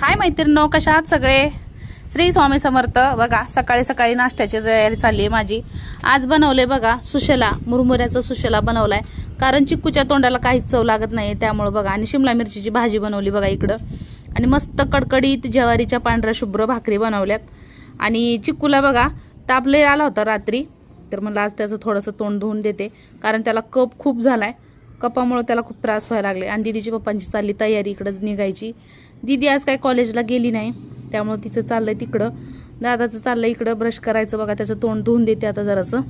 हाय मैत्रिणो कशा आहात सगळे? श्री स्वामी समर्थ. बघा सकाळी सकाळी नाश्त्याची तयारी चालली आहे माझी. आज बनवले बघा सुशेला मुरमुऱ्याचा सुशेला बनवलाय. कारण चिक्कूच्या तोंडाला काहीच चव लागत नाही त्यामुळं बघा. आणि शिमला मिरचीची भाजी बनवली बघा इकडं. आणि मस्त कडकडीत ज्वारीच्या पांढऱ्या शुभ्र भाकरी बनवल्यात. आणि चिक्कूला बघा ताप लय आला होता रात्री. तर म्हणलं आज त्याचं थोडंसं तोंड धुवून देते. कारण त्याला कप खूप झाला आहे कपामुळं त्याला खूप त्रास व्हायला लागले आणि दिदीची पप्पांची चालली तयारी इकडंच निघायची. दिदी आज काय कॉलेजला गेली नाही त्यामुळे तिचं चाललंय तिकडं. दादाचं चाललंय इकडं ब्रश करायचं बघा त्याचं तोंड धुवून देते आता जरासं.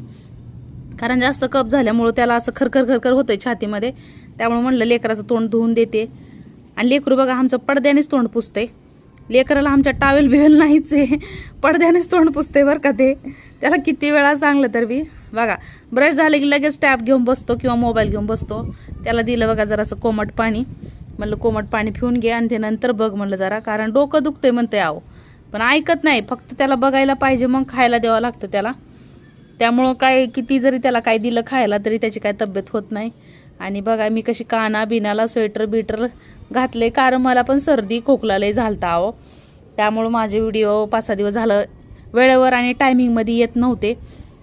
कारण जास्त कप झाल्यामुळं त्याला असं खरखर खरखर होतंय छातीमध्ये. त्यामुळे म्हणलं लेकराचं तोंड धुवून देते. आणि लेकरू बघा आमचं पडद्यानेच तोंड पुसतंय. लेकराला आमच्या टावेल बिवेल नाहीच आहे. पडद्यानेच तोंड पुसते बरं का ते. त्याला किती वेळा सांगलं तर. बी बघा ब्रश झालं की लगेच टॅप घेऊन बसतो किंवा मोबाईल घेऊन बसतो. त्याला दिलं बघा जरासं कोमट पाणी. म्हणलं कोमट पाणी पिऊन घे आणि ते नंतर बघ म्हणलं जरा कारण डोकं दुखतंय म्हणतंय आहो. पण ऐकत नाही फक्त त्याला बघायला पाहिजे मग खायला द्यावं लागतं त्याला. त्यामुळं काय किती जरी त्याला काय दिलं खायला तरी त्याची काय तब्येत होत नाही. आणि बघा मी कशी काना बिनाला स्वेटर बिटर घातले कारण मला पण सर्दी खोकला लय झालता अहो त्यामुळं माझे व्हिडिओ पाच सहा दिवस झालं वेळेवर आणि टायमिंगमध्ये येत नव्हते.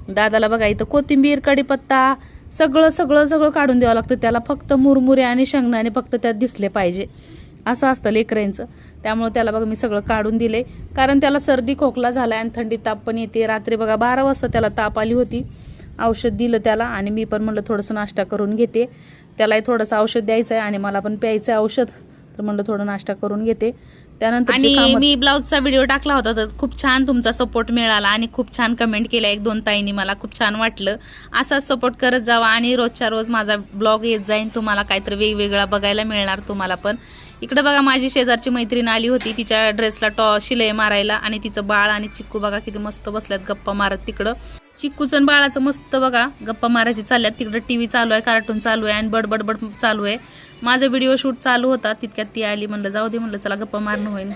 दादाला बघा इथं कोथिंबीर कढीपत्ता सगळं सगळं सगळं काढून द्यावं लागतं. त्याला फक्त मुरमुरे आणि शेंगदाणे फक्त त्यात दिसले पाहिजे. असं असतं लेकरांचं. त्यामुळे त्याला बघा मी सगळं काढून दिले कारण त्याला सर्दी खोकला झाला आणि थंडी ताप पण येते. रात्री बघा बारा वाजता त्याला ताप आली होती. औषध दिलं त्याला आणि मी पण म्हणलं थोडंसं नाश्ता करून घेते. त्यालाही थोडंसं औषध द्यायचं आहे आणि मला पण प्यायचं आहे औषध. तर म्हणलं थोडं नाश्ता करून घेते. त्यानंतर आणि मी ब्लाऊजचा व्हिडिओ टाकला होता तर खूप छान तुमचा सपोर्ट मिळाला आणि खूप छान कमेंट केल्या. एक दोन ताईंनी मला खूप छान वाटलं. असाच सपोर्ट करत जावा आणि रोजच्या रोज माझा ब्लॉग येत जाईन. तुम्हाला काहीतरी वेगवेगळा बघायला मिळणार तुम्हाला पण. इकडे बघा माझी शेजारची मैत्रीण आली होती. तिच्या ड्रेसला टॉ शिलाई मारायला आणि तिचं बाळ आणि चिक्कू बघा किती मस्त बसल्यात गप्पा मारत तिकडं. चिक्कूचं आणि बाळाचं मस्त बघा. गप्पा मारायची चालल्यात. तिकडं टी व्ही चालू आहे कार्टून चालू आहे आणि बडबडबड चालू आहे. माझा व्हिडिओ शूट चालू होता. तितक्यात ती आली म्हणलं जाऊ दे म्हणलं चला गप्पा मारणं होईल